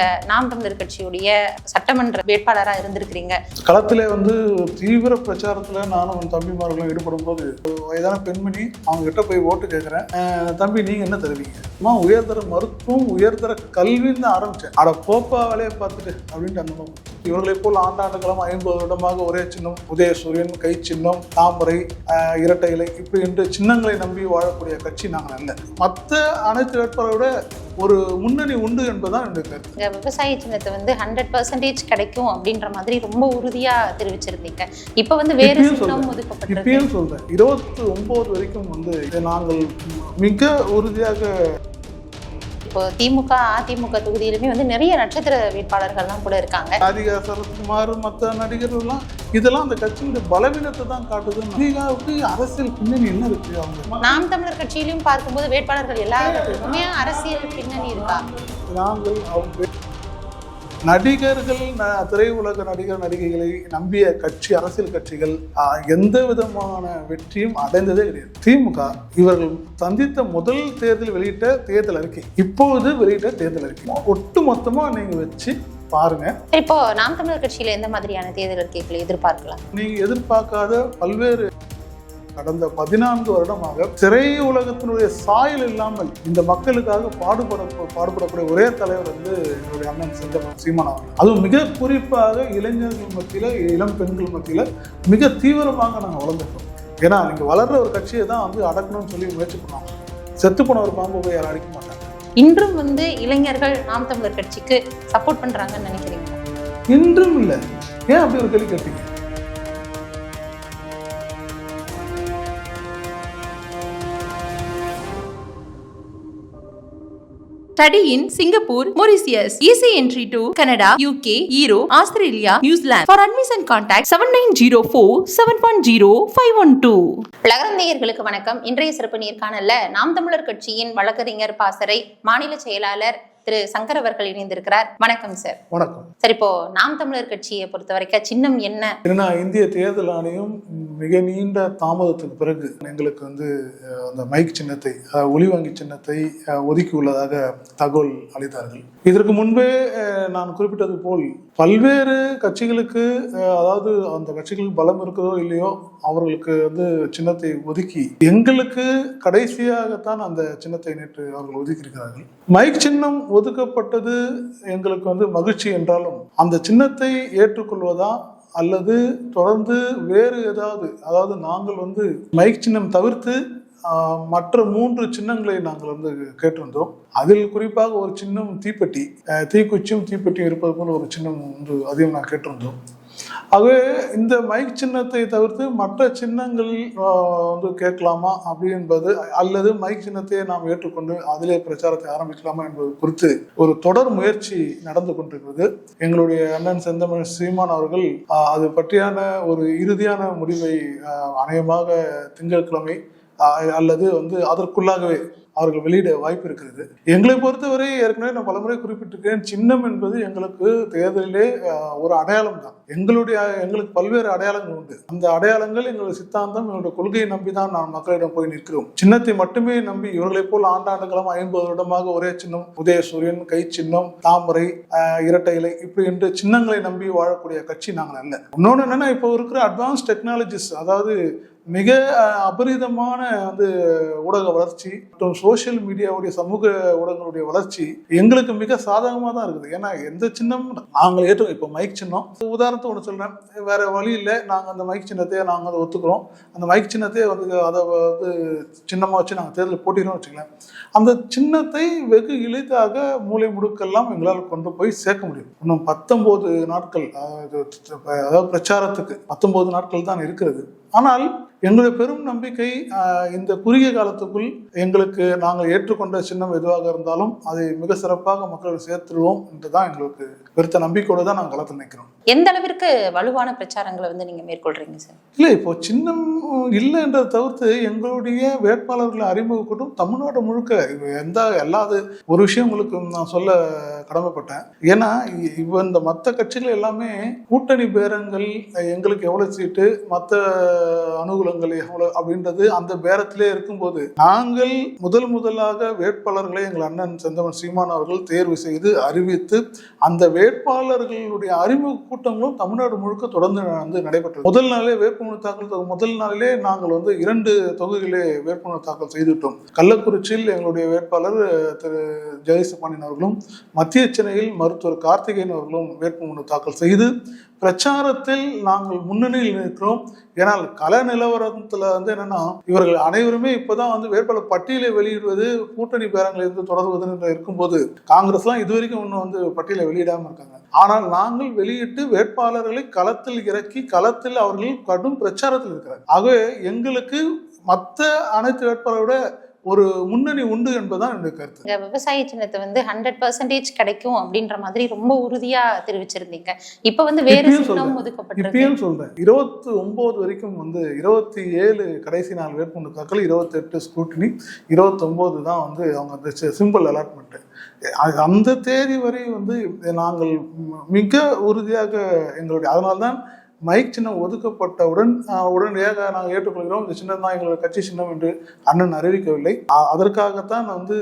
நீங்க நாம் தமிழர் கட்சியுடைய சட்டமன்ற வேட்பாளராக இருந்திருக்கிறீங்க. களத்தில் வந்து தீவிர பிரச்சாரத்தில் நானும் என் தம்பிமார்களும் ஈடுபடும் போது வயதான பெண்மணி அவங்க கிட்ட போய் ஓட்டு கேட்குறேன் தம்பி நீங்கள் என்ன தருவீங்க? அம்மா உயர்தர மருத்துவம் உயர்தர கல்வின்னு தான் ஆரம்பிச்சேன். அட போப்பா வேலையை பார்த்துட்டு அப்படின்ட்டு அந்த மாதிரி இவர்களை போல் ஆண்டாண்டு காலம் ஐம்பது வருடமாக ஒரே சின்னம் உதயசூரியன் கை சின்னம் தாமரை இரட்டை இலை இப்படி என்று சின்னங்களை நம்பி வாழக்கூடிய கட்சி நாங்கள் அல்ல. மற்ற அனைத்து வேட்பாளரை விட ஒரு முன்னணி உண்டு என்பதுதான் என்னுடைய கருத்து. விவசாய சின்னத்தை வந்து ஹண்ட்ரட் பர்சன்டேஜ் கிடைக்கும் அப்படின்ற மாதிரி ரொம்ப உறுதியா தெரிவிச்சிருந்தீங்க. இப்ப வந்து வேறு இப்பயும் சொல்றேன். இருபத்தி ஒன்பது வரைக்கும் வந்து இதை நாங்கள் மிக உறுதியாக இப்போ திமுக அதிமுக தொகுதியிலுமே வந்து நிறைய நட்சத்திர வேட்பாளர்கள்லாம் கூட இருக்காங்க. ராதிகா சரத்குமார் மற்ற நடிகர்கள்லாம் இதெல்லாம் அந்த கட்சியினுடைய பலவீனத்தை தான் காட்டுது ராதிகாவுக்கு அரசியல் பின்னணி என்ன இருக்கு அவங்க? நாம் தமிழர் கட்சியிலும் பார்க்கும்போது வேட்பாளர்கள் எல்லாருக்குமே அரசியல் பின்னணி இருக்கா? நாங்கள் அவங்க நடிகர்கள் திரையுலக நடிகர் நடிகைகளை நம்பிய கட்சி அரசியல் கட்சிகள் எந்த விதமான வெற்றியும் அடைந்ததே கிடையாது. திமுக இவர்கள் சந்தித்த முதல் தேர்தல் வெளியிட்ட தேர்தல் அறிக்கை இப்பொழுது வெளியிட்ட தேர்தல் அறிக்கை. ஒட்டு மொத்தமா நீங்க வச்சு பாருங்க. இப்போ நாம் தமிழர் கட்சியில எந்த மாதிரியான தேர்தல் அறிக்கைகளை எதிர்பார்க்கலாம்? நீங்க எதிர்பார்க்காத பல்வேறு கடந்த பதினான்கு வருடமாக திரை உலகத்தினுடைய சாயல் இல்லாமல் இந்த மக்களுக்காக பாடுபட பாடுபடக்கூடிய ஒரே தலைவர் வந்து என்னுடைய அண்ணன் செந்தமன் சீமான் அவர்கள். அதுவும் மிக குறிப்பாக இளைஞர்கள் மத்தியில இளம் பெண்கள் மத்தியில மிக தீவிரமாக நாங்கள் வளர்ந்துட்டோம். ஏன்னா நீங்க வளர்ற ஒரு கட்சியை தான் வந்து அடக்கணும்னு சொல்லி முயற்சி பண்ணுவாங்க செத்து போன ஒரு பாம்பு போய் யாரும் அடிக்க மாட்டாங்க. இன்றும் வந்து இளைஞர்கள் நாம் தமிழர் கட்சிக்கு சப்போர்ட் பண்றாங்கன்னு நினைக்கிறீங்க இன்றும் இல்லை. ஏன் அப்படி ஒரு கேள்வி கேட்டீங்க? Study in Singapore Mauritius easy entry to Canada UK euro Australia New Zealand for admission contact seven nine zero four seven one zero five one two உலகம் வணக்கம் இன்றைய சிறப்பு நேர்காணல்ல நாம் தமிழர் கட்சியின் வழக்கறிஞர் பாசறை மாநில செயலாளர் திரு சங்கர் அவர்கள் இணைந்திருக்கிறார். வணக்கம் சார் வணக்கம். சார் இப்போ நாம் தமிழர் கட்சியை பொறுத்த வரைக்கும் சின்னம் என்ன? ஏன்னா இந்திய தேர்தல் ஆணையம் மிக நீண்ட தாமதத்துக்கு பிறகு எங்களுக்கு வந்து அந்த மைக் சின்னத்தை அஹ், ஒலிவாங்கி சின்னத்தை ஒதுக்கி உள்ளதாக தகவல் அளித்தார்கள். இதற்கு முன்பே நான் குறிப்பிட்டது போல் பல்வேறு கட்சிகளுக்கு அதாவது அந்த கட்சிகளுக்கு பலம் இருக்குதோ இல்லையோ அவர்களுக்கு வந்து சின்னத்தை ஒதுக்கி எங்களுக்கு கடைசியாகத்தான் அந்த சின்னத்தை நேற்று அவர்கள் ஒதுக்கியிருக்கிறார்கள். மைக் சின்னம் ஒதுக்கப்பட்டது எங்களுக்கு வந்து மகிழ்ச்சி என்றாலும் அந்த சின்னத்தை ஏற்றுக்கொள்வதா அல்லது தொடர்ந்து வேறு ஏதாவது அதாவது நாங்கள் வந்து மைக் சின்னம் தவிர்த்து மற்ற மூன்று சின்னங்களை நாங்கள் வந்து கேட்டிருந்தோம். அதில் குறிப்பாக ஒரு சின்னம் தீப்பெட்டி தீக்குச்சியும் தீப்பெட்டியும் இருப்பது போல ஒரு சின்னம் வந்து அதையும் நான் கேட்டிருந்தோம். ஆகவே இந்த மைக் சின்னத்தை தவிர்த்து மற்ற சின்னங்கள் வந்து கேட்கலாமா அப்படி என்பது அல்லது மைக் சின்னத்தையே நாம் ஏற்றுக்கொண்டு அதிலே பிரச்சாரத்தை ஆரம்பிக்கலாமா என்பது குறித்து ஒரு தொடர் முயற்சி நடந்து கொண்டிருக்கிறது. எங்களுடைய அண்ணன் செந்தமிழ் சீமான் அவர்கள் அது பற்றியான ஒரு இறுதியான முடிவை அநேகமாக திங்கட்கிழமை அல்லது வந்து அதற்குள்ளாகவே அவர்கள் வெளியிட வாய்ப்பு இருக்கிறது. எங்களை பொறுத்தவரை ஏற்கனவே நான் பலமுறை குறிப்பிட்டிருக்கேன் சின்னம் என்பது எங்களுக்கு தேர்தலிலே ஒரு அடையாளம் தான். எங்களுடைய எங்களுக்கு பல்வேறு அடையாளங்கள் உண்டு. அந்த அடையாளங்கள் எங்களுடைய சித்தாந்தம் எங்களுடைய கொள்கையை நம்பி தான் நான் மக்களிடம் போய் நிற்கிறோம். சின்னத்தை மட்டுமே நம்பி இவர்களைப் போல் ஆண்டாண்டு காலம் ஐம்பது வருடமாக ஒரே சின்னம் உதயசூரியன் கை சின்னம் தாமரை இரட்டை இலை இப்படி என்று சின்னங்களை நம்பி வாழக்கூடிய கட்சி நாங்கள் அல்ல. இன்னொன்று என்னன்னா இப்போ இருக்கிற அட்வான்ஸ் டெக்னாலஜிஸ் அதாவது மிக அபரிதமான வந்து ஊடக வளர்ச்சி மற்றும் சோஷியல் மீடியாவுடைய சமூக ஊடகங்களுடைய வளர்ச்சி எங்களுக்கு மிக சாதகமாக தான் இருக்குது. ஏன்னா எந்த சின்னம் நாங்கள் ஏற்றோம் இப்போ மைக் சின்னம். உதாரணத்துக்கு ஒன்று சொல்கிறேன் வேற வழி இல்லை. நாங்கள் அந்த மைக் சின்னத்தையே நாங்கள் அதை ஒத்துக்கிறோம். அந்த மைக் சின்னத்தையே வந்து அதை வந்து சின்னமாக வச்சு நாங்கள் தேர்தலில் போட்டிடுறோம் வச்சுக்கலாம் அந்த சின்னத்தை வெகு எளிதாக மூலை முடுக்கெல்லாம் எங்களால் கொண்டு போய் சேர்க்க முடியும். இன்னும் பத்தொம்போது நாட்கள் அதாவது பிரச்சாரத்துக்கு பத்தொம்போது நாட்கள் தான் இருக்கிறது. ஆனால் எங்களுடைய பெரும் நம்பிக்கை இந்த குறுகிய காலத்துக்குள் எங்களுக்கு நாங்கள் ஏற்றுக்கொண்ட சின்னம் எதுவாக இருந்தாலும் அதை மிக சிறப்பாக மக்களுக்கு சேர்த்துருவோம் என்றுதான் எங்களுக்கு பெருத்த நம்பிக்கையோடு தான் நாங்கள் களத்தில் நிற்கிறோம். எந்த அளவிற்கு வலுவான பிரச்சாரங்களை வந்து நீங்க மேற்கொள்றீங்க சார்? இல்லை இப்போ சின்னம் இல்லை என்றதை தவிர்த்து எங்களுடைய வேட்பாளர்களை அறிமுக கூட்டம் தமிழ்நாடு முழுக்க எந்த எல்லாது ஒரு விஷயம் உங்களுக்கு நான் சொல்ல கடமைப்பட்டேன். ஏன்னா இவ இந்த மற்ற கட்சிகள் எல்லாமே கூட்டணி பேரங்கள் எங்களுக்கு எவ்வளவு சீட்டு மற்ற அனுகூல அனுகூலங்கள் அப்படின்றது அந்த பேரத்திலே இருக்கும்போது நாங்கள் முதல் முதலாக வேட்பாளர்களை எங்கள் அண்ணன் செந்தமன் சீமான் அவர்கள் தேர்வு செய்து அறிவித்து அந்த வேட்பாளர்களுடைய அறிமுக கூட்டங்களும் தமிழ்நாடு முழுக்க தொடர்ந்து வந்து நடைபெற்றது. முதல் நாளே வேட்புமனு தாக்கல் முதல் நாளிலே நாங்கள் வந்து இரண்டு தொகுதிகளே வேட்புமனு தாக்கல் செய்துவிட்டோம். கள்ளக்குறிச்சியில் எங்களுடைய வேட்பாளர் திரு. ஜெயசுபாண்டியன் அவர்களும் மத்திய சென்னையில் மருத்துவர் கார்த்திகேயன் அவர்களும் வேட்புமனு தாக்கல் செய்து பிரச்சாரத்தில் நாங்கள் முன்னணியில் நிற்கிறோம். ஏனால் கள நிலவரத்துல வந்து என்னன்னா இவர்கள் அனைவருமே இப்பதான் வந்து வேட்பாளர் பட்டியலை வெளியிடுவது கூட்டணி பேரங்களை இருந்து தொடர்வது என்று இருக்கும்போது காங்கிரஸ்லாம் இதுவரைக்கும் இன்னும் வந்து பட்டியலை வெளியிடாம இருக்காங்க. ஆனால் நாங்கள் வெளியிட்டு வேட்பாளர்களை களத்தில் இறக்கி களத்தில் அவர்கள் கடும் பிரச்சாரத்தில் இருக்கிறார் ஆகவே எங்களுக்கு மற்ற அனைத்து வேட்பாளரை விட ஒரு முன்னணி உண்டு என்பதுதான் என்னுடைய கருத்து. விவசாய சின்னத்தை வந்து ஹண்ட்ரட் பர்சன்டேஜ் கிடைக்கும் அப்படின்ற மாதிரி ரொம்ப உறுதியா தெரிவிச்சிருந்தீங்க. இப்ப வந்து வேறு சின்னம் இப்பயும் சொல்றேன். இருபத்தி ஒன்பது வரைக்கும் வந்து இருபத்தி ஏழு கடைசி நாள் வேட்புமனு தாக்கல் இருபத்தி எட்டு ஸ்கூட்டினி இருபத்தி ஒன்பது தான் வந்து அவங்க அந்த சிம்பிள் அலாட்மெண்ட் அந்த தேதி வரை வந்து நாங்கள் மிக உறுதியாக எங்களுடைய அதனால்தான் மைக் சின்னம் ஒதுக்கப்பட்டவுடன் உடனடியாக நாங்கள் ஏற்றுக்கொள்கிறோம். இந்த சின்னம் தான் எங்களுடைய கட்சி சின்னம் என்று அண்ணன் அறிவிக்கவில்லை. அதற்காகத்தான் வந்து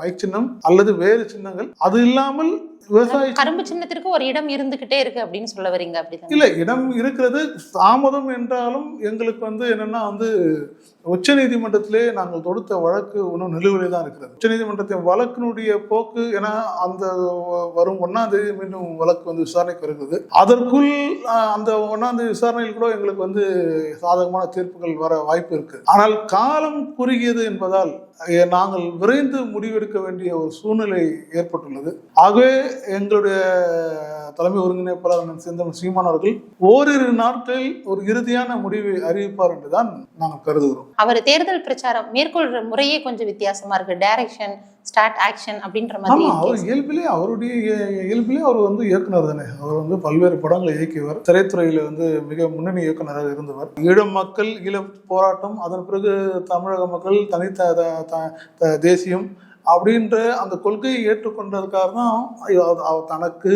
மைக் சின்னம் அல்லது வேறு சின்னங்கள். அது இல்லாமல் விவசாய கரும்பு சின்னத்திற்கு ஒரு இடம் இருந்துகிட்டே இருக்கு அப்படின்னு சொல்ல வரீங்க அப்படிதான்? இல்ல இடம் இருக்கிறது தாமதம் என்றாலும் எங்களுக்கு வந்து என்னன்னா வந்து உச்சநீதிமன்றத்திலே நாங்கள் தொடுத்த வழக்கு இன்னும் நிலுவையிலே தான் இருக்கிறது. உச்சநீதிமன்றத்தின் வழக்கினுடைய போக்கு ஏன்னா அந்த வரும் ஒன்னாம் தேதி மீண்டும் வழக்கு வந்து விசாரணைக்கு வருகிறது. அதற்குள் அந்த ஒன்னாம் தேதி விசாரணையில் கூட எங்களுக்கு வந்து சாதகமான தீர்ப்புகள் வர வாய்ப்பு இருக்கு. ஆனால் காலம் குறுகியது என்பதால் நாங்கள் விரைந்து முடிவெடுக்க வேண்டிய ஒரு சூழ்நிலை ஏற்பட்டுள்ளது. ஆகவே எங்களுடைய தலைமை ஒருங்கிணைப்பாளர் செந்தமிழ் சீமான் அவர்கள் ஓரிரு நாட்களில் ஒரு இறுதியான முடிவை அறிவிப்பார் என்றுதான் நாங்கள் கருதுகிறோம். அவர் தேர்தல் பிரச்சாரம் மேற்கொள்ற முறையே கொஞ்சம் வித்தியாசமா இருக்கு. டைரக்ஷன் ஸ்டார்ட் ஆக்ஷன் அப்படின்ற மாதிரி ஆமா இருக்கு. அவர் இயல்பிலே அவருடைய இய- இயல்பிலே அவர் வந்து இயக்குனர் தானே. அவர் வந்து பல்வேறு படங்களை இயக்கியவர். திரைத்துறையில வந்து மிக முன்னணி இயக்குனராக இருந்தவர். ஈழ மக்கள் ஈழ போராட்டம் அதன் பிறகு தமிழக மக்கள் தனித்த த- த- த- தேசியம் அப்படின்ற அந்த கொள்கையை ஏற்றுக்கொண்டதுக்காக தான் தனக்கு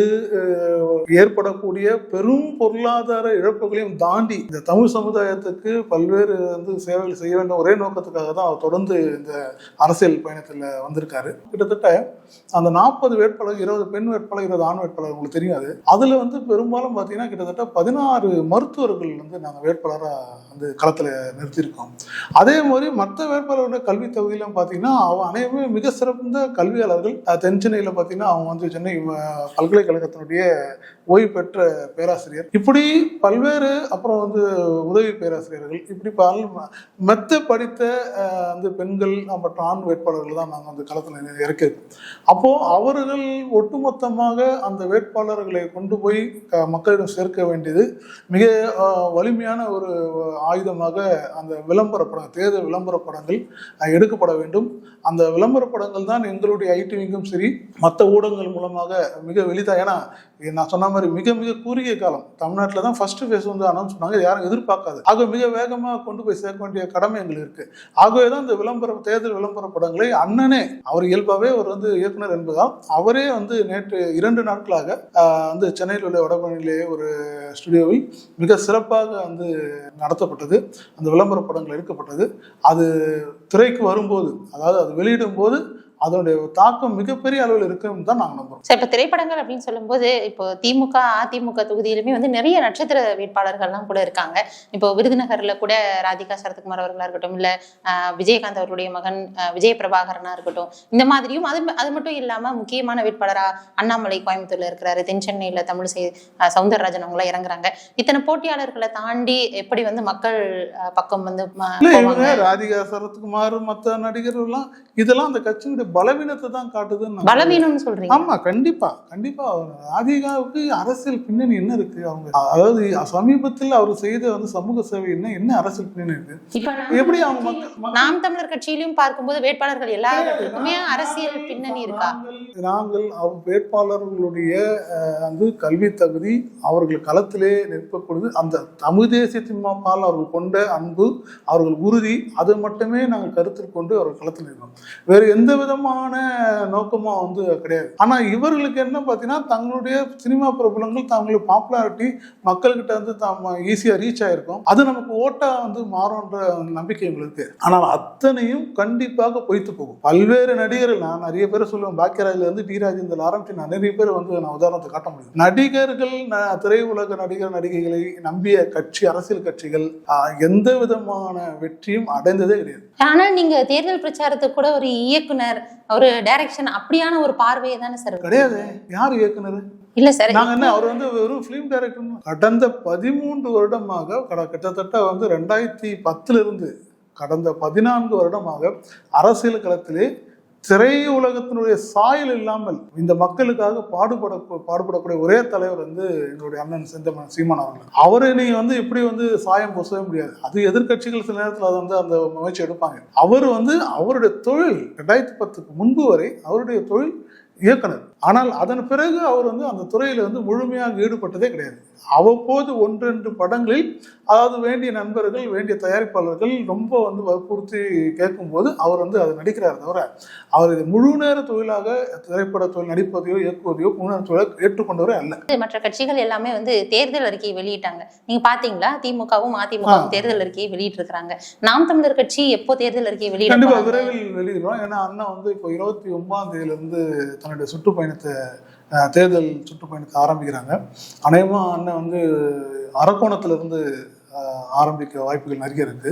ஏற்படக்கூடிய பெரும் பொருளாதார இழப்புகளையும் தாண்டி இந்த தமிழ் சமுதாயத்துக்கு பல்வேறு வந்து சேவைகள் செய்ய வேண்டும் ஒரே நோக்கத்துக்காக தான் அவர் தொடர்ந்து இந்த அரசியல் பயணத்தில் வந்திருக்காரு. கிட்டத்தட்ட அந்த நாற்பது வேட்பாளர் இருபது பெண் வேட்பாளர் இருபது ஆண் வேட்பாளர் உங்களுக்கு தெரியாது அதில் வந்து பெரும்பாலும் பார்த்தீங்கன்னா கிட்டத்தட்ட பதினாறு மருத்துவர்கள் வந்து நாங்கள் வேட்பாளராக வந்து களத்தில் நிறுத்தியிருக்கோம். அதே மாதிரி மற்ற வேட்பாளருடைய கல்வி தொகுதியிலும் பார்த்தீங்கன்னா அவன் அனைவருமே மிக சிறந்த கல்வியாளர்கள் தென் சென்னையில் பார்த்தீங்கன்னா அவங்க வந்து சென்னை பல்கலைக்கழகத்தினுடைய ஓய்வு பெற்ற பேராசிரியர். இப்படி பல்வேறு அப்புறம் வந்து உதவி பேராசிரியர்கள் இப்படி பல மெத்த படித்த வந்து பெண்கள் மற்றும் ஆண் வேட்பாளர்கள் தான் நாங்கள் வந்து களத்தில் இறக்கியிருக்கோம். அப்போ அவர்கள் ஒட்டுமொத்தமாக அந்த வேட்பாளர்களை கொண்டு போய் க- மக்களிடம் சேர்க்க வேண்டியது மிக வலிமையான ஒரு ஆயுதமாக அந்த விளம்பர படம் தேர்தல் விளம்பர படங்கள் எடுக்கப்பட வேண்டும். அந்த விளம்பர படங்கள் தான் எங்களுடைய ஐடிவிங்கும் சரி மற்ற ஊடகங்கள் மூலமாக மிக வெளிதாக ஏன்னா நான் சொன்ன மாதிரி மிக மிக குறுகிய காலம். தமிழ்நாட்டில் தான் ஃபர்ஸ்ட் ஃபேஸ் வந்து அனௌன்ஸ் பண்ணாங்க. யாரும் எதிர்பார்க்காது. ஆக மிக வேகமாக கொண்டு போய் சேர்க்க வேண்டிய கடமை எங்களுக்கு இருக்கு. ஆகவே தான் இந்த விளம்பர தேர்தல் விளம்பர படங்களை அண்ணனே அவர் இயல்பாகவே அவர் வந்து இயக்குனர் என்பதால் அவரே வந்து நேற்று இரண்டு நாட்களாக வந்து சென்னையில் உள்ள வடபழனியிலே ஒரு ஸ்டுடியோவில் மிக சிறப்பாக வந்து நடத்தப்பட்டது. அந்த விளம்பர படங்கள் எடுக்கப்பட்டது. அது திரைக்கு வரும்போது அதாவது அது வெளியிடும் போது அதனுடைய தாக்கம் மிகப்பெரிய அளவில் இருக்குன்னு தான் நாங்கள் நம்புறோம். சரி இப்ப திரைப்படங்கள் அப்படின்னு சொல்லும்போது இப்போ திமுக அதிமுக தொகுதியிலுமே வந்து நிறைய நட்சத்திர வேட்பாளர்கள்லாம் கூட இருக்காங்க. இப்போ விருதுநகர்ல கூட ராதிகா சரத்குமார் அவர்களா இருக்கட்டும் இல்ல விஜயகாந்த் அவருடைய மகன் விஜய பிரபாகரனா இருக்கட்டும் இந்த மாதிரியும் அது அது மட்டும் இல்லாம முக்கியமான வேட்பாளரா அண்ணாமலை கோயம்புத்தூர்ல இருக்கிறாரு தென் சென்னையில தமிழிசை ஆஹ், சவுந்தரராஜன் அவங்களாம் இறங்குறாங்க. இத்தனை போட்டியாளர்களை தாண்டி எப்படி வந்து மக்கள் பக்கம் வந்து ராதிகா சரத்குமார் மற்ற நடிகர்கள் எல்லாம் இதெல்லாம் அந்த கட்சியுடைய பலவீனத்தை தான் காட்டுதுன்னு பலவீனம்னு சொல்றீங்க. ஆமா கண்டிப்பா கண்டிப்பா. ராதிகாவுக்கு அரசியல் பின்னணி என்ன இருக்கு அவங்க? அதாவது சமீபத்தில் அவர் செய்த வந்து சமூக சேவை என்ன என்ன அரசியல் பின்னணி இருக்கு? எப்படி அவங்க நாம் தமிழர் கட்சியிலும் பார்க்கும்போது வேட்பாளர்கள் எல்லாருக்குமே அரசியல் பின்னணி இருக்கா? நாங்கள் வேட்பாளர்களுடைய வந்து கல்வி தகுதி அவர்கள் களத்திலே நிற்பக்கூடியது அந்த தமிழ் தேசியத்தின் பால் அவர்கள் கொண்ட அன்பு அவர்கள் உறுதி அதை மட்டுமே நாங்கள் கருத்தில் கொண்டு அவர்கள் களத்தில் இருக்கோம் வேறு எந்த விதமான திட்டமான நோக்கமா வந்து கிடையாது. ஆனா இவர்களுக்கு என்ன பார்த்தீங்கன்னா தங்களுடைய சினிமா பிரபலங்கள் தங்களுடைய பாப்புலாரிட்டி மக்கள்கிட்ட வந்து தாம் ஈஸியா ரீச் ஆயிருக்கும். அது நமக்கு ஓட்டா வந்து மாறும்ன்ற நம்பிக்கை எங்களுக்கு. ஆனால் அத்தனையும் கண்டிப்பாக பொய்த்து போகும். பல்வேறு நடிகர்கள் நான் நிறைய பேர் சொல்லுவேன் பாக்கியராஜ்ல இருந்து டி ராஜேந்தர் ஆரம்பிச்சு நான் நிறைய பேர் வந்து நான் உதாரணத்தை காட்ட முடியும். நடிகர்கள் ந- திரையுலக நடிகர் நடிகைகளை நம்பிய கட்சி அரசியல் கட்சிகள் எந்த விதமான வெற்றியும் அடைந்ததே கிடையாது. ஆனா நீங்க தேர்தல் பிரச்சாரத்தை கூட ஒரு இயக்குனர் ஒரு டைரக்ஷன் அப்படியான ஒரு பார்வையை தானே சார் கிடையாது. யார் இயக்குனர்? இல்ல சார் நாங்க என்ன அவர் வந்து வெறும் ஃபிலிம் டைரக்டர் கடந்த பதிமூன்று வருடமாக கட- கிட்டத்தட்ட வந்து ரெண்டாயிரத்தி பத்துல இருந்து கடந்த பதினான்கு வருடமாக அரசியல் களத்திலே திரையுலகத்தினுடைய சாயல் இல்லாமல் இந்த மக்களுக்காக பாடுபட பாடுபடக்கூடிய ஒரே தலைவர் வந்து எங்களுடைய அண்ணன் செந்தமன் சீமான் அவர்கள். அவரை நீங்க வந்து இப்படி வந்து சாயம் பூசவே முடியாது. அது எதிர்க்கட்சிகள் சில நேரத்தில் அதை வந்து அந்த முயற்சி எடுப்பாங்க. அவர் வந்து அவருடைய தொழில் ரெண்டாயிரத்தி பத்துக்கு முன்பு வரை அவருடைய தொழில் இயக்குனர். ஆனால் அதன் பிறகு அவர் வந்து அந்த துறையில வந்து முழுமையாக ஈடுபட்டதே கிடையாது. அவ்வப்போது ஒன்றெண்டு படங்களில் அதாவது வேண்டிய நண்பர்கள் வேண்டிய தயாரிப்பாளர்கள் ரொம்ப வந்து வற்புறுத்தி கேட்கும்போது அவர் வந்து அதை நடிக்கிறார் தவிர அவர் இது முழு நேர தொழிலாக திரைப்பட தொழில் நடிப்பதையோ இயக்குவதையோ முழு நேர தொழிலாக ஏற்றுக்கொண்டவரே அல்ல. மற்ற கட்சிகள் எல்லாமே வந்து தேர்தல் அறிக்கையை வெளியிட்டாங்க. நீங்க பாத்தீங்களா? திமுகவும் அதிமுகவும் தேர்தல் அறிக்கையை வெளியிட்டு இருக்காங்க நாம் தமிழர் கட்சி எப்போ தேர்தல் அறிக்கையை வெளியிட கண்டிப்பா? விரைவில் வெளியிடுறோம். ஏன்னா அண்ணன் வந்து இப்போ இருபத்தி ஒன்பதாம் தேதியில இருந்து தன்னுடைய சுற்றுப்பயணத்தை பயணத்தை தேர்தல் சுற்றுப்பயணத்தை ஆரம்பிக்கிறாங்க. அநேகமாக அண்ணன் வந்து அரக்கோணத்துலேருந்து ஆரம்பிக்க வாய்ப்புகள் நிறைய இருக்கு.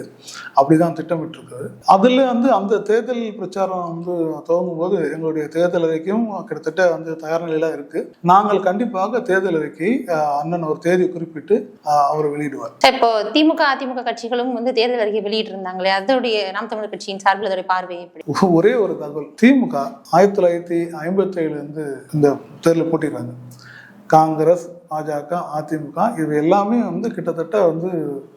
அப்படிதான் திட்டமிட்டிருக்காரு அதுல வந்து அந்த தேர்தல் பிரச்சாரம் வந்து துவங்கும் போது எங்களுடைய தேர்தல் அறிக்கையும் கிட்டத்தட்ட வந்து தயார் நிலையில இருக்கு. நாங்கள் கண்டிப்பாக தேர்தல் அறிக்கை அண்ணன் ஒரு தேதி குறிப்பிட்டு அவர் வெளியிடுவார். இப்போ திமுக அதிமுக கட்சிகளும் வந்து தேர்தல் அறிக்கை வெளியிட்டு இருந்தாங்களே அதோடைய நாம் தமிழர் கட்சியின் சார்பில் அதோடைய பார்வை எப்படி? ஒரே ஒரு தகவல் திமுக ஆயிரத்தி தொள்ளாயிரத்தி ஐம்பத்தி ஏழுலேருந்து இந்த தேர்தலில் போட்டிடுறாங்க காங்கிரஸ் பாஜக அதிமுக இது எல்லாமே வந்து கிட்டத்தட்ட வந்து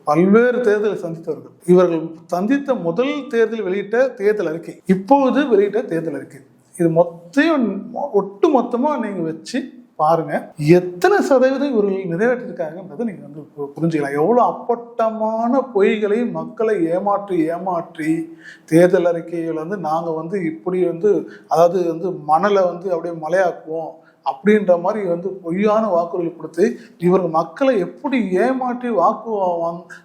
பல்வேறு தேர்தலை சந்தித்தவர்கள். இவர்கள் சந்தித்த முதல் தேர்தல் வெளியிட்ட தேர்தல் அறிக்கை. இப்போது வெளியிட்ட தேர்தல் அறிக்கை. இது மொத்தையும் ஒட்டு மொத்தமாக நீங்கள் வச்சு பாருங்க எத்தனை சதவீதம் இவர்கள் நிறைவேற்றிருக்காங்கன்றதை நீங்க வந்து பு- புரிஞ்சுக்கலாம். எவ்வளவு அப்பட்டமான பொய்களை மக்களை ஏமாற்றி ஏமாற்றி தேர்தல் அறிக்கைகள் வந்து நாங்க வந்து இப்படி வந்து அதாவது வந்து மணலை வந்து அப்படியே மலையாக்குவோம் அப்படின்ற மாதிரி வந்து பொய்யான வாக்குறுதி கொடுத்து இவர்கள் மக்களை எப்படி ஏமாற்றி வாக்கு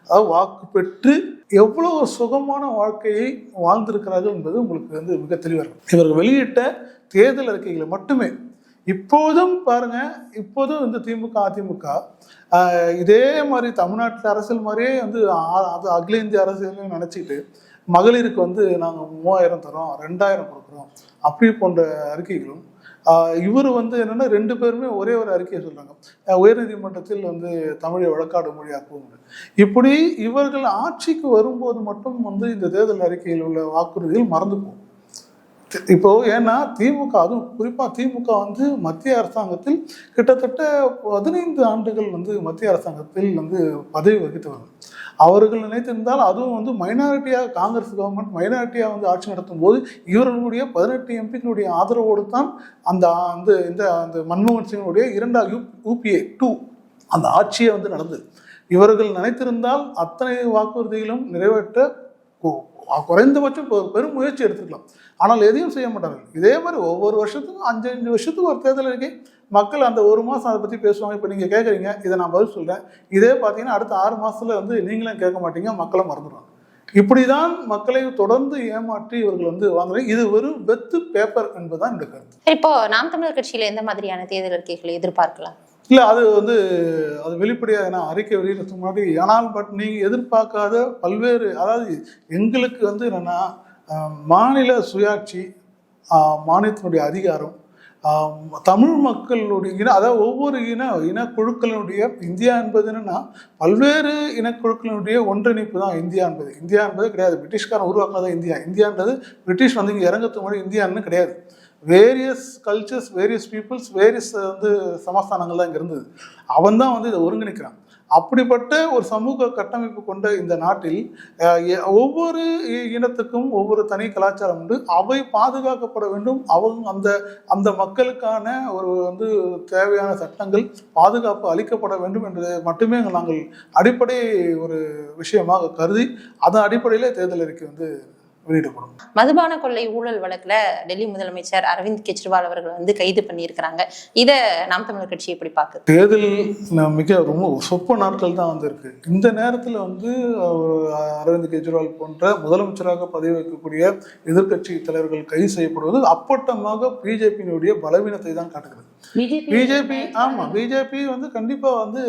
அதாவது வாக்கு பெற்று எவ்வளவு சுகமான வாழ்க்கையை வாழ்ந்திருக்கிறார்கள் என்பது உங்களுக்கு வந்து மிக தெளிவாக இருக்கும். இவர்கள் வெளியிட்ட தேர்தல் அறிக்கைகளை மட்டுமே இப்போதும் பாருங்க இப்போதும் இந்த திமுக அதிமுக இதே மாதிரி தமிழ்நாட்டு அரசியல் மாதிரியே வந்து அது அகில இந்திய அரசியலையும் நினச்சிக்கிட்டு மகளிருக்கு வந்து நாங்கள் மூவாயிரம் தரோம் ரெண்டாயிரம் கொடுக்குறோம் அப்படி போன்ற அறிக்கைகளும் இவர் வந்து என்னென்னா ரெண்டு பேருமே ஒரே ஒரு அறிக்கையை சொல்கிறாங்க உயர்நீதிமன்றத்தில் வந்து தமிழை வழக்காடு மொழியாக்குவோம் இப்படி இவர்கள் ஆட்சிக்கு வரும்போது மட்டும் வந்து இந்த தேர்தல் அறிக்கையில் உள்ள வாக்குறுதிகள் மறந்து போகும் இப்போ ஏன்னா திமுக அதுவும் குறிப்பாக திமுக வந்து மத்திய அரசாங்கத்தில் கிட்டத்தட்ட பதினைந்து ஆண்டுகள் வந்து மத்திய அரசாங்கத்தில் வந்து பதவி வகித்தவர்கள் அவர்கள் நினைத்திருந்தால் அதுவும் வந்து மைனாரிட்டியாக காங்கிரஸ் கவர்மெண்ட் மைனாரிட்டியாக வந்து ஆட்சி நடத்தும் போது இவர்களுடைய பதினெட்டு எம்பிக்களுடைய ஆதரவோடு தான் அந்த அந்த இந்த அந்த மன்மோகன் சிங்கினுடைய இரண்டாவது யூ யூபிஏ டூ அந்த ஆட்சியை வந்து நடந்தது. இவர்கள் நினைத்திருந்தால் அத்தனை வாக்குறுதிகளும் நிறைவேற்ற குறைந்தபட்சம் பெரும் முயற்சி எடுத்துக்கலாம் ஆனால் எதையும் செய்ய மாட்டார்கள். இதே மாதிரி ஒவ்வொரு வருஷத்துக்கும் அஞ்சு அஞ்சு வருஷத்துக்கு ஒரு தேர்தல் இருக்கு. மக்கள் அந்த ஒரு மாதம் அதை பற்றி பேசுவாங்க. இப்போ நீங்கள் கேட்குறீங்க இதை நான் பதில் சொல்கிறேன் இதே பார்த்தீங்கன்னா அடுத்த ஆறு மாதத்தில் வந்து நீங்களும் கேட்க மாட்டீங்க. மக்களை மறந்துடுவாங்க. இப்படிதான் மக்களை தொடர்ந்து ஏமாற்றி இவர்கள் வந்து வாங்குறாங்க இது வெறும் வெத்து பேப்பர் என்பதுதான் இந்த கருத்து. இப்போ நாம் தமிழர் கட்சியில எந்த மாதிரியான தேர்தல் அறிக்கைகளை எதிர்பார்க்கலாம்? இல்லை அது வந்து அது வெளிப்படையாக நான் அறிக்கை வெளியிடறதுக்கு முன்னாடி ஆனால் பட் நீங்கள் எதிர்பார்க்காத பல்வேறு அதாவது எங்களுக்கு வந்து என்னென்னா மாநில சுயாட்சி மாநிலத்தினுடைய அதிகாரம் தமிழ் மக்களுடைய இன அதாவது ஒவ்வொரு இன இனக்குழுக்களினுடைய இந்தியா என்பது என்னன்னா பல்வேறு இனக்குழுக்களினுடைய ஒன்றிணைப்பு தான் இந்தியா என்பது. இந்தியா என்பது கிடையாது. பிரிட்டிஷ்காரன் உருவாக்காத இந்தியா. இந்தியான்றது பிரிட்டிஷ் வந்து இங்கே இறங்கத்துக்கு முன்னாடி இந்தியான்னு கிடையாது. Various cultures various peoples various வந்து சமஸ்தானங்கள் தான் இங்கே இருந்தது. அவன் தான் வந்து இதை ஒருங்கிணைக்கிறான். அப்படிப்பட்ட ஒரு சமூக கட்டமைப்பு கொண்ட இந்த நாட்டில் ஒவ்வொரு இ- இனத்துக்கும் ஒவ்வொரு தனி கலாச்சாரம் உண்டு. அவை பாதுகாக்கப்பட வேண்டும். அவங்க அந்த அந்த மக்களுக்கான ஒரு வந்து தேவையான சட்டங்கள் பாதுகாப்பு அளிக்கப்பட வேண்டும் என்று மட்டுமே நாங்கள் அடிப்படை ஒரு விஷயமாக கருதி அதன் அடிப்படையிலே தேர்தல் அறிக்கை வந்து வெளியிடப்படும் மதுபான கொள்ளை ஊழல் வழக்குல டெல்லி முதலமைச்சர் அரவிந்த் கெஜ்ரிவால் அவர்கள் வந்து கைது பண்ணியிருக்கிறாங்க. இத நாம் தமிழர் கட்சி எப்படி பாக்குது? தேர்தல் மிக ரொம்ப சொப்ப நாட்கள் தான் வந்திருக்கு. இந்த நேரத்தில் வந்து அரவிந்த் கெஜ்ரிவால் போன்ற முதலமைச்சராக பதவி வைக்கக்கூடிய எதிர்க்கட்சி தலைவர்கள் கைது செய்யப்படுவது அப்பட்டமாக பிஜேபியினுடைய பலவீனத்தை தான் காட்டுகிறது. பிஜேபி ஆமா பிஜேபி வந்து கண்டிப்பா வந்து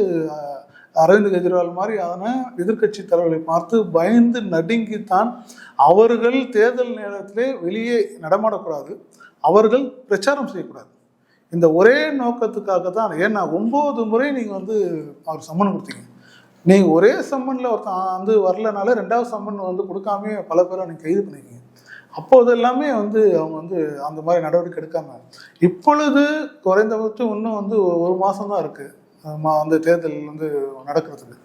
அரவிந்த் கெஜ்ரிவால் மாதிரியான எதிர்க்கட்சி தலைவர்களை பார்த்து பயந்து நடுங்கித்தான் அவர்கள் தேர்தல் நேரத்திலே வெளியே நடமாடக்கூடாது அவர்கள் பிரச்சாரம் செய்யக்கூடாது. இந்த ஒரே நோக்கத்துக்காக தான் ஏன்னா ஒம்பது முறை நீங்கள் வந்து அவர் சம்மன் கொடுத்தீங்க. நீங்கள் ஒரே சம்மனில் ஒருத்தன் வந்து வரலனால ரெண்டாவது சம்மன் வந்து கொடுக்காம பல பேரை நீங்கள் கைது பண்ணிருக்கீங்க. அப்போது எல்லாமே வந்து அவங்க வந்து அந்த மாதிரி நடவடிக்கை எடுக்காம இப்பொழுது குறைந்தபட்சம் இன்னும் வந்து ஒரு மாதம் தான் இருக்குது அந்த தேர்தல் வந்து நடக்கிறதுக்கு.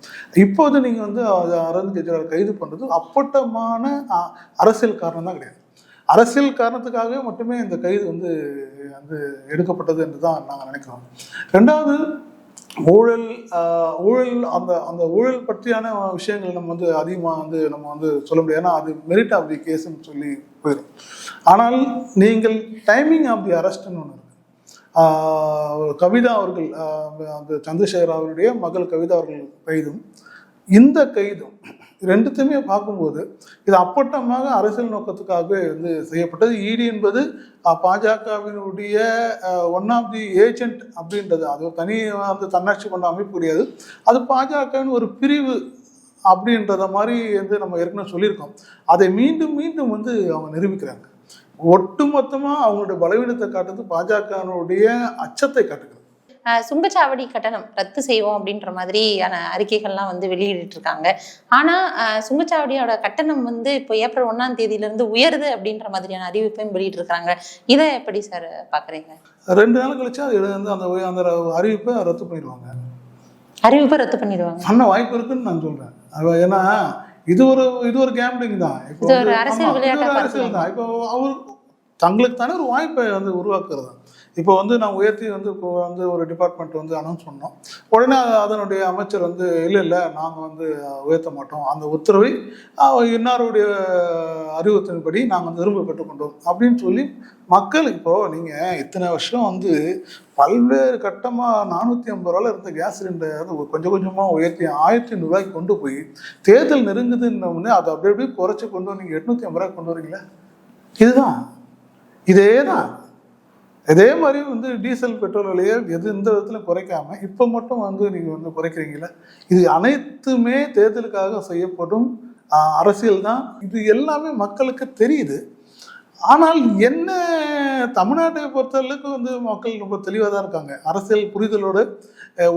இப்போது நீங்கள் வந்து அரவிந்த் கெஜ்ரிவால் கைது பண்ணுறது அப்பட்டமான அரசியல் காரணம் தான் கிடையாது. அரசியல் காரணத்துக்காகவே மட்டுமே இந்த கைது வந்து வந்து எடுக்கப்பட்டது என்று தான் நாங்கள் நினைக்கிறோம். ரெண்டாவது ஊழல் ஊழல் அந்த அந்த ஊழல் பற்றியான விஷயங்கள் நம்ம வந்து அதிகமாக வந்து நம்ம வந்து சொல்ல முடியாது. ஏன்னா அது மெரிட் ஆஃப் தி கேஸ்ன்னு சொல்லி போயிடும் ஆனால் நீங்கள் டைமிங் ஆஃப் தி அரெஸ்ட்னு ஒன்று கவிதா அவர்கள் அந்த சந்திரசேகர் அவருடைய மகள் கவிதா அவர்கள் கைதும். இந்த கைதும் ரெண்டுத்தையுமே பார்க்கும்போது இது அப்பட்டமாக அரசியல் நோக்கத்துக்காகவே வந்து செய்யப்பட்டது. இடி என்பது பாஜகவினுடைய ஒன் ஆஃப் தி ஏஜென்ட் அப்படின்றது. அது தனி அந்த தன்னாட்சி கொண்ட அமைப்பு கிடையாது. அது பாஜகவின் ஒரு பிரிவு அப்படின்றத மாதிரி வந்து நம்ம ஏற்கனவே சொல்லியிருக்கோம். அதை மீண்டும் மீண்டும் வந்து அவங்க நிரூபிக்கிறாங்க. ஒட்டுமொத்தமாக அவங்களுடைய பலவீனத்தை காட்டுறது பாஜகவினுடைய அச்சத்தை காட்டுகிறது சுங்கச்சாவடி கட்டணம் ரத்து செய்வோம் அப்படின்ற மாதிரியான அறிக்கைகள்லாம் வந்து வெளியிட்டு இருக்காங்க ஆனா சுங்கச்சாவடியோட கட்டணம் வந்து இப்போ ஏப்ரல் ஒன்னாம் தேதியில இருந்து உயருது அப்படின்ற மாதிரியான அறிவிப்பையும் வெளியிட்டு இருக்காங்க இதை எப்படி சார் பாக்குறீங்க ரெண்டு நாள் கழிச்சு அது வந்து அந்த அந்த அறிவிப்பை ரத்து பண்ணிடுவாங்க. அறிவிப்பை ரத்து பண்ணிடுவாங்க. பண்ண வாய்ப்பு இருக்குன்னு நான் சொல்றேன். ஏன்னா இது ஒரு இது ஒரு கேம்பிளிங் தான். இப்போ அரசியல் தான். இப்போ அவர் தங்களுக்கு தானே ஒரு வாய்ப்பை வந்து உருவாக்குறது. இப்போ வந்து நான் உயர்த்தி வந்து இப்போ வந்து ஒரு டிபார்ட்மெண்ட் வந்து அனௌன்ஸ் பண்ணோம். உடனே அதனுடைய அமைச்சர் வந்து இல்லை இல்லை நாங்கள் வந்து உயர்த்த மாட்டோம். அந்த உத்தரவை இன்னாருடைய அறிவுறுத்தின்படி நாங்கள் வந்து விரும்ப பெற்றுக்கொண்டோம். அப்படின்னு சொல்லி மக்கள் இப்போ நீங்கள் இத்தனை வருஷம் வந்து பல்வேறு கட்டமாக நானூற்றி ஐம்பது ரூபாயில் இருந்த கேஸ் சிலிண்டர் வந்து கொஞ்சம் கொஞ்சமாக உயர்த்தி ஆயிரத்தி நூறுரூவாய்க்கு கொண்டு போய் தேர்தல் நெருங்குதுன்னு அதை அப்படியே அப்படியே குறைச்சி கொண்டு வந்து நீங்கள் எட்நூற்றி ஐம்பது ரூபாய்க்கு கொண்டு வரீங்களா? இதுதான். இதே தான் இதே மாதிரி வந்து டீசல் பெட்ரோல் விலையை எது எந்த விதத்தில் குறைக்காம இப்போ மட்டும் வந்து நீங்கள் வந்து குறைக்கிறீங்களா இது அனைத்துமே தேர்தலுக்காக செய்யப்படும் அரசியல் தான். இது எல்லாமே மக்களுக்கு தெரியுது. ஆனால் என்ன தமிழ்நாட்டை பொறுத்தளவுக்கு வந்து மக்கள் ரொம்ப தெளிவாக தான் இருக்காங்க. அரசியல் புரிதலோடு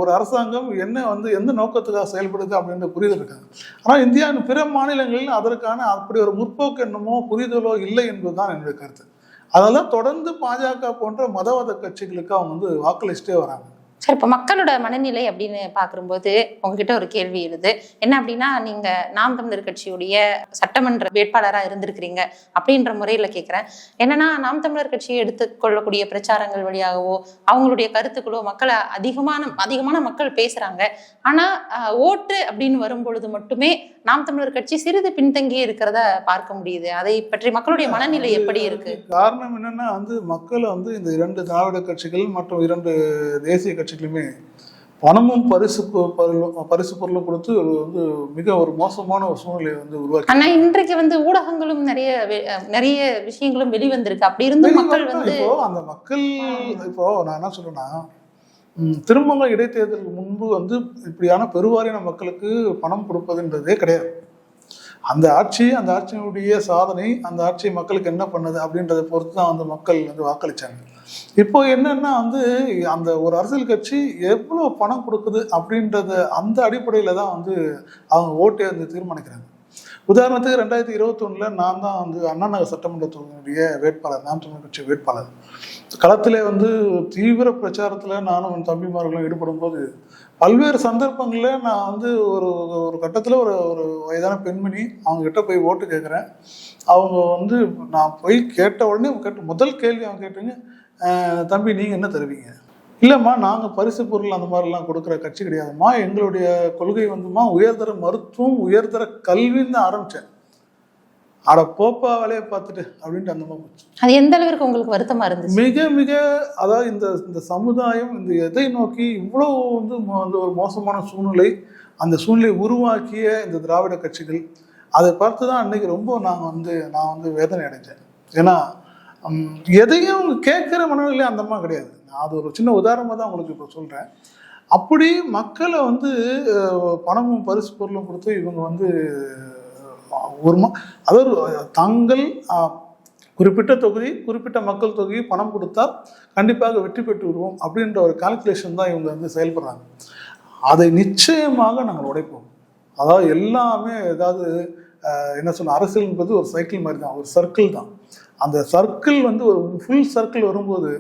ஒரு அரசாங்கம் என்ன வந்து எந்த நோக்கத்துக்காக செயல்படுது அப்படின்ற புரிதல் இருக்காங்க ஆனால் இந்தியாவின் பிற மாநிலங்களில் அதற்கான அப்படி ஒரு முற்போக்கு என்னமோ புரிதலோ இல்லை என்பதுதான் என்னுடைய கருத்து. அதெல்லாம் தொடர்ந்து பாஜக போன்ற மதவாத கட்சிகளுக்கு அவங்க வந்து வாக்களிச்சுட்டே வராங்க. சரி இப்போ மக்களோட மனநிலை அப்படின்னு பார்க்கும்போது உங்ககிட்ட ஒரு கேள்வி எழுது. என்ன அப்படின்னா நீங்கள் நாம் தமிழர் கட்சியுடைய சட்டமன்ற வேட்பாளராக இருந்திருக்கிறீங்க அப்படின்ற முறையில் கேட்குறேன் என்னன்னா நாம் தமிழர் கட்சியை எடுத்துக்கொள்ளக்கூடிய பிரச்சாரங்கள் வழியாகவோ அவங்களுடைய கருத்துக்களோ மக்களை அதிகமான அதிகமான மக்கள் பேசுகிறாங்க ஆனால் ஓட்டு அப்படின்னு வரும்பொழுது மட்டுமே நாம் தமிழர் கட்சி சிறிது பின்தங்கி இருக்கிறத பார்க்க முடியுது. அதை பற்றி மக்களுடைய மனநிலை எப்படி இருக்கு? காரணம் என்னன்னா வந்து மக்கள் வந்து இந்த இரண்டு திராவிட கட்சிகள் மற்றும் இரண்டு தேசிய கட்சிகளுமே பணமும் பரிசு பரிசு பொருளும் கொடுத்து வந்து மிக ஒரு மோசமான ஒரு சூழ்நிலையை வந்து உருவாக்கி ஆனா இன்றைக்கு வந்து ஊடகங்களும் நிறைய நிறைய விஷயங்களும் வெளிவந்திருக்கு. அப்படி இருந்தும் மக்கள் வந்து இப்போ அந்த மக்கள் இப்போ நான் என்ன சொல்றேன்னா ம், திருமங்க இடைத்தேர்தலுக்கு முன்பு வந்து இப்படியான பெருவாரியான மக்களுக்கு பணம் கொடுப்பதுன்றதே கிடையாது. அந்த ஆட்சி அந்த ஆட்சியினுடைய சாதனை அந்த ஆட்சி மக்களுக்கு என்ன பண்ணுது அப்படின்றத பொறுத்து தான் வந்து மக்கள் வந்து வாக்களிச்சாங்க. இப்போ என்னன்னா வந்து அந்த ஒரு அரசியல் கட்சி எவ்வளோ பணம் கொடுக்குது அப்படின்றத அந்த அடிப்படையில் தான் வந்து அவங்க ஓட்டை வந்து தீர்மானிக்கிறாங்க. உதாரணத்துக்கு ரெண்டாயிரத்தி இருபத்தொன்னுல நான் தான் வந்து அண்ணா நகர் சட்டமன்ற தொகுதியினுடைய வேட்பாளர் நாம் தமிழ் கட்சி வேட்பாளர். களத்திலே வந்து தீவிர பிரச்சாரத்தில் நானும் என் தம்பிமார்களும் ஈடுபடும் போது பல்வேறு சந்தர்ப்பங்களில் நான் வந்து ஒரு ஒரு கட்டத்தில் ஒரு ஒரு வயதான பெண்மணி அவங்கக்கிட்ட போய் ஓட்டு கேட்குறேன் அவங்க வந்து நான் போய் கேட்ட உடனே கேட்டு முதல் கேள்வி அவங்க கேட்டுங்க தம்பி நீங்கள் என்ன தருவீங்க? இல்லைம்மா நாங்கள் பரிசு பொருள் அந்த மாதிரிலாம் கொடுக்குற கட்சி கிடையாதும்மா. எங்களுடைய கொள்கை வந்துமா உயர்தர மருத்துவம் உயர்தர கல்வின்னு தான் ஆரம்பித்தேன் அட போப்பா வேலையை பார்த்துட்டு அப்படின்ட்டு அந்த மாதிரி போச்சு. அது எந்த அளவிற்கு உங்களுக்கு வருத்தமா இருந்துச்சு? மிக மிக அதாவது இந்த இந்த சமுதாயம் இந்த எதை நோக்கி இவ்வளோ வந்து ஒரு மோசமான சூழ்நிலை அந்த சூழ்நிலையை உருவாக்கிய இந்த திராவிட கட்சிகள் அதை பார்த்து தான் அன்னைக்கு ரொம்ப நாங்கள் வந்து நான் வந்து வேதனை அடைஞ்சேன். ஏன்னா எதையும் கேட்குற மனநிலை அந்த மாதிரி கிடையாது. நான் அது ஒரு சின்ன உதாரணமாக தான் உங்களுக்கு இப்போ சொல்கிறேன் அப்படி மக்களை வந்து பணமும் பரிசு பொருளும் கொடுத்து இவங்க வந்து ஒரு அதாவது தங்கள் குறிப்பிட்ட தொகுதி குறிப்பிட்ட மக்கள் தொகுதி பணம் கொடுத்தால் கண்டிப்பாக வெற்றி பெற்று விடுவோம் அப்படின்ற ஒரு கால்குலேஷன் தான் இவங்க வந்து செயல்படுறாங்க. அதை நிச்சயமாக நாங்கள் உடைப்போம். அதாவது எல்லாமே ஏதாவது என்ன சொல்ல அரசியல் என்பது ஒரு சைக்கிள் மாதிரி தான் ஒரு சர்க்கிள் தான். அந்த சர்க்கிள் வந்து ஒரு ஃபுல் சர்க்கிள் வரும்போது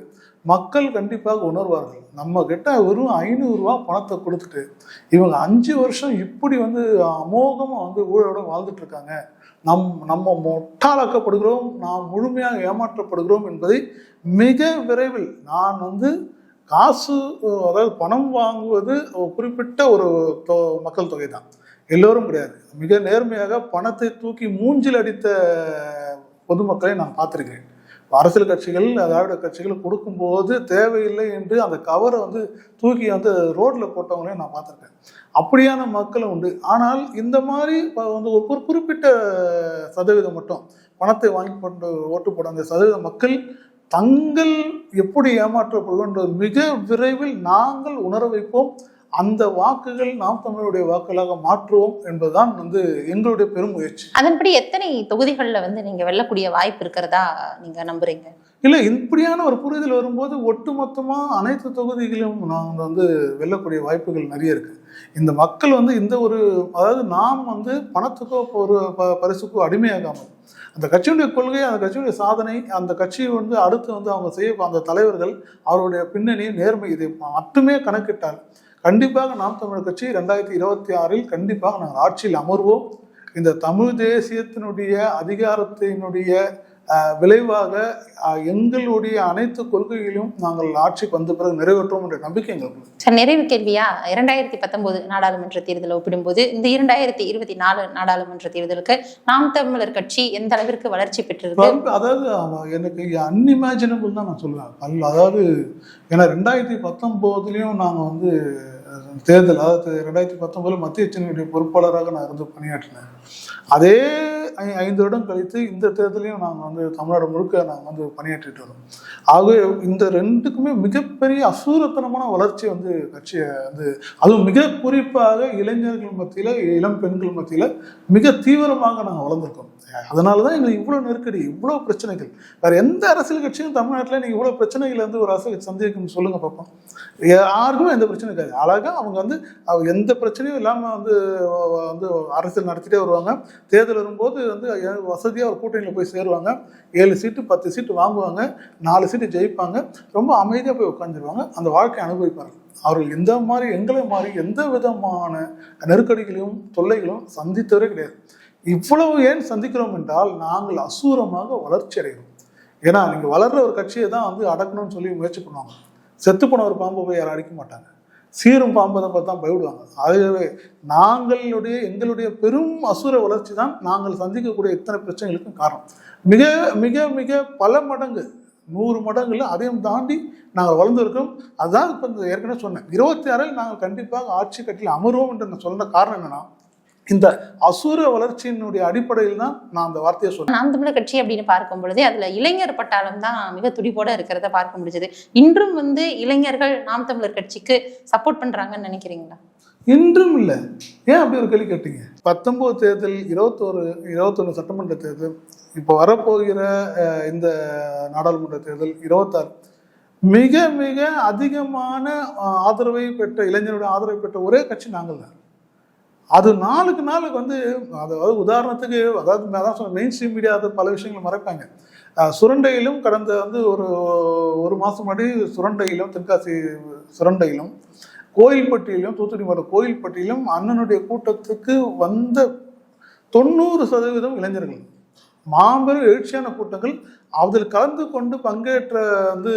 மக்கள் கண்டிப்பாக உணர்வார்கள். நம்ம கிட்ட வெறும் ஐநூறுரூவா பணத்தை கொடுத்துட்டு இவங்க அஞ்சு வருஷம் இப்படி வந்து அமோகமாக வந்து ஊழலோட வாழ்ந்துட்டு இருக்காங்க. நம் நம்ம மொட்டாளாக்கப்படுகிறோம் நாம் முழுமையாக ஏமாற்றப்படுகிறோம் என்பதை மிக விரைவில் நான் வந்து காசு அதாவது பணம் வாங்குவது குறிப்பிட்ட ஒரு தொ- மக்கள் தொகை தான். எல்லோரும் கிடையாது. மிக நேர்மையாக பணத்தை தூக்கி மூஞ்சில் அடித்த பொதுமக்களை நான் பார்த்துருக்கிறேன். அரசியல் கட்சிகள் திராவிட கட்சிகள் கொடுக்கும்போது தேவையில்லை என்று அந்த கவரை வந்து தூக்கி வந்து ரோட்டில் போட்டவங்களையும் நான் பார்த்துருக்கேன். அப்படியான மக்களும் உண்டு. ஆனால் இந்த மாதிரி இப்போ வந்து ஒரு குறிப்பிட்ட சதவீதம் மட்டும் பணத்தை வாங்கி கொண்டு ஓட்டு போட அந்த சதவீத மக்கள் தங்கள் எப்படி ஏமாற்றப்படுகின்றது மிக விரைவில் நாங்கள் உணர வைப்போம். அந்த வாக்குகள் நாம் தமிழுடைய வாக்குகளாக மாற்றுவோம் என்பதுதான் வந்து எங்களுடைய பெரும் முயற்சி. அதன்படி எத்தனை தொகுதிகள்ல வந்து நீங்க வெல்லக்கூடிய வாய்ப்பு இருக்கிறதா நீங்க நம்புறீங்க? இல்லை இப்படியான ஒரு புரிதல் வரும்போது ஒட்டுமொத்தமா அனைத்து தொகுதிகளிலும் நாங்கள் வந்து வெல்லக்கூடிய வாய்ப்புகள் நிறைய இருக்கு. இந்த மக்கள் வந்து இந்த ஒரு அதாவது நாம் வந்து பணத்துக்கோ ஒரு ப- பரிசுக்கோ அடிமையாகாமல் அந்த கட்சியுடைய கொள்கை அந்த கட்சியுடைய சாதனை அந்த கட்சியை வந்து அடுத்து வந்து அவங்க செய்ய அந்த தலைவர்கள் அவருடைய பின்னணி நேர்மை இதை மட்டுமே கணக்கிட்டால் கண்டிப்பாக நாம் தமிழர் கட்சி ரெண்டாயிரத்தி இருபத்தி ஆறில் கண்டிப்பாக நாங்கள் ஆட்சியில் அமர்வோம். இந்த தமிழ் தேசியத்தினுடைய அதிகாரத்தினுடைய விளைவாக எங்களுடைய அனைத்து கொள்கைகளையும் நாங்கள் ஆட்சிக்கு வந்த பிறகு நிறைவேற்றுவோம் என்ற நம்பிக்கை எங்களுக்கு. சார் நிறைவு கேள்வியா? இரண்டாயிரத்தி பத்தொன்பது நாடாளுமன்ற தேர்தலை ஒப்பிடும்போது இந்த இரண்டாயிரத்தி இருபத்தி நாலு நாடாளுமன்ற தேர்தலுக்கு நாம் தமிழர் கட்சி எந்த அளவிற்கு வளர்ச்சி பெற்றிருக்கு? அதாவது எனக்கு அன்இமேஜினபிள் தான் நான் சொல்லுவேன். அதாவது ஏன்னா ரெண்டாயிரத்தி பத்தொம்போதுலேயும் நாங்கள் வந்து தேர்தல் அதாவது ரெண்டாயிரத்தி பத்தொன்பதில் மத்திய சென்னையுடைய பொறுப்பாளராக நான் இருந்து பணியாற்றினேன். அதே ஐந்து வருடம் கழித்து இந்த தேர்தலையும் நாங்கள் வந்து தமிழ்நாடு முழுக்க நாங்கள் வந்து பணியாற்றிட்டு வரோம். ஆகவே இந்த ரெண்டுக்குமே மிகப்பெரிய அசூரத்தனமான வளர்ச்சி வந்து கட்சியை வந்து அதுவும் மிக குறிப்பாக இளைஞர்கள் மத்தியில் இளம் பெண்கள் மத்தியில் மிக தீவிரமாக நாங்கள் வளர்ந்துருக்கோம். அதனால தான் எங்களுக்கு இவ்வளோ நெருக்கடி இவ்வளோ பிரச்சனைகள். வேறு எந்த அரசியல் கட்சியும் தமிழ்நாட்டில் நீங்கள் இவ்வளோ பிரச்சனைகள் வந்து ஒரு அரசியல் கட்சி சந்திக்கும் பார்ப்போம் யாருக்கும் எந்த பிரச்சனையும் இருக்காது. அழகாக அவங்க வந்து அவங்க எந்த பிரச்சனையும் இல்லாமல் வந்து வந்து அரசியல் நடத்திட்டே வருவாங்க. தேர்தல் வரும்போது வந்து வசதியாக ஒரு கூட்டணியில் போய் சேருவாங்க. ஏழு சீட்டு பத்து சீட்டு வாங்குவாங்க. நாலு சீட்டு ஜெயிப்பாங்க. ரொம்ப அமைதியாக போய் உட்காந்துருவாங்க அந்த வாழ்க்கையை அனுபவிப்பாங்க அவர்கள் எந்த மாதிரி எங்களை மாதிரி எந்த விதமான நெருக்கடிகளையும் தொல்லைகளும் சந்தித்தவரே கிடையாது. இவ்வளவு ஏன் சந்திக்கிறோம் என்றால் நாங்கள் அசூரமாக வளர்ச்சி அடைகிறோம். ஏன்னா நீங்கள் வளர்ற ஒரு கட்சியை தான் வந்து அடக்கணும்னு சொல்லி முயற்சி பண்ணுவாங்க. செத்து போன ஒரு பாம்பு போய் யாரும் அடிக்க மாட்டாங்க. சீரும் பாம்பதை பார்த்தா பயப்படுவாங்க. ஆகவே நாங்களுடைய எங்களுடைய பெரும் அசுர வளர்ச்சி தான் நாங்கள் சந்திக்கக்கூடிய இத்தனை பிரச்சனைகளுக்கும் காரணம். மிக மிக மிக பல மடங்கு நூறு மடங்குல அதையும் தாண்டி நாங்கள் வளர்ந்துருக்கோம் அதுதான் இப்போ இந்த ஏற்கனவே சொன்னேன். இருபத்தி ஆறில் நாங்கள் கண்டிப்பாக ஆட்சி கட்டில் அமர்வோம் என்று நான் சொன்ன காரணம் என்னென்னா இந்த அசுர வளர்ச்சியினுடைய அடிப்படையில் தான் நான் அந்த வார்த்தையை சொன்னேன் நாம் தமிழர் கட்சி அப்படின்னு பார்க்கும் பொழுது அதுல இளைஞர் பட்டாளம் தான் மிக துடிப்போட இருக்கிறத பார்க்க முடிஞ்சது. இன்றும் வந்து இளைஞர்கள் நாம் தமிழர் கட்சிக்கு சப்போர்ட் பண்றாங்கன்னு நினைக்கிறீங்களா? இன்றும் இல்லை. ஏன் அப்படி ஒரு கேள்வி கேட்டீங்க? பத்தொன்பது தேர்தல் இருபத்தோரு இருபத்தொன்று சட்டமன்ற தேர்தல் இப்போ வரப்போகிற இந்த நாடாளுமன்ற தேர்தல் இருபத்தாறு. மிக மிக அதிகமான ஆதரவை பெற்ற இளைஞருடைய ஆதரவை பெற்ற ஒரே கட்சி நாங்கள் தான் அது நாளுக்கு நாளுக்கு வந்து அதாவது உதாரணத்துக்கு அதாவது நான் தான் சொன்னேன் மெயின் ஸ்ட்ரீம் மீடியா அது பல விஷயங்கள் மறைப்பாங்க. சுரண்டையிலும் கடந்த வந்து ஒரு ஒரு மாதம் முன்னாடி சுரண்டையிலும் தென்காசி சுரண்டையிலும் கோயில்பட்டியிலும் தூத்துக்குடி மாவட்ட கோயில்பட்டியிலும் அண்ணனுடைய கூட்டத்துக்கு வந்த தொண்ணூறு சதவீதம் இளைஞர்கள். மாபெரும் எழுச்சியான கூட்டங்கள். அதில் கலந்து கொண்டு பங்கேற்ற வந்து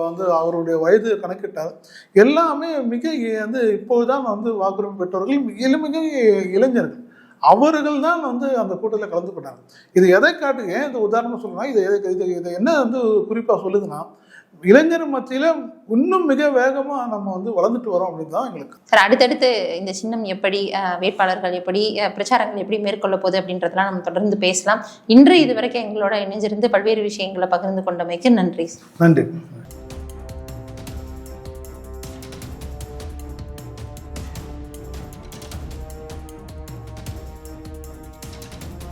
வந்து அவருடைய வயது கணக்கிட்டார் எல்லாமே மிக வந்து இப்போதுதான் வந்து வாக்குரிமை பெற்றவர்கள் மிக மிக இளைஞர்கள். அவர்கள் தான் வந்து அந்த கூட்டத்தில் கலந்து கொண்டாங்க இது எதை காட்டு ஏன் இந்த உதாரணம் சொல்லணும்னா இது எதை- இது இதை என்ன வந்து குறிப்பாக சொல்லுதுன்னா இளைஞர் மத்தியில் இன்னும் மிக வேகமாக நம்ம வந்து வளர்ந்துட்டு வரோம் அப்படின்னு தான் எங்களுக்கு. சார் அடுத்தடுத்து இந்த சின்னம் எப்படி அஹ், வேட்பாளர்கள் எப்படி பிரச்சாரங்கள் எப்படி மேற்கொள்ள போகுது அப்படின்றதெல்லாம் நம்ம தொடர்ந்து பேசலாம். இன்று இது வரைக்கும் எங்களோட இணைஞ்சிருந்து பல்வேறு விஷயங்களை பகிர்ந்து கொண்டமைக்கு நன்றி நன்றி.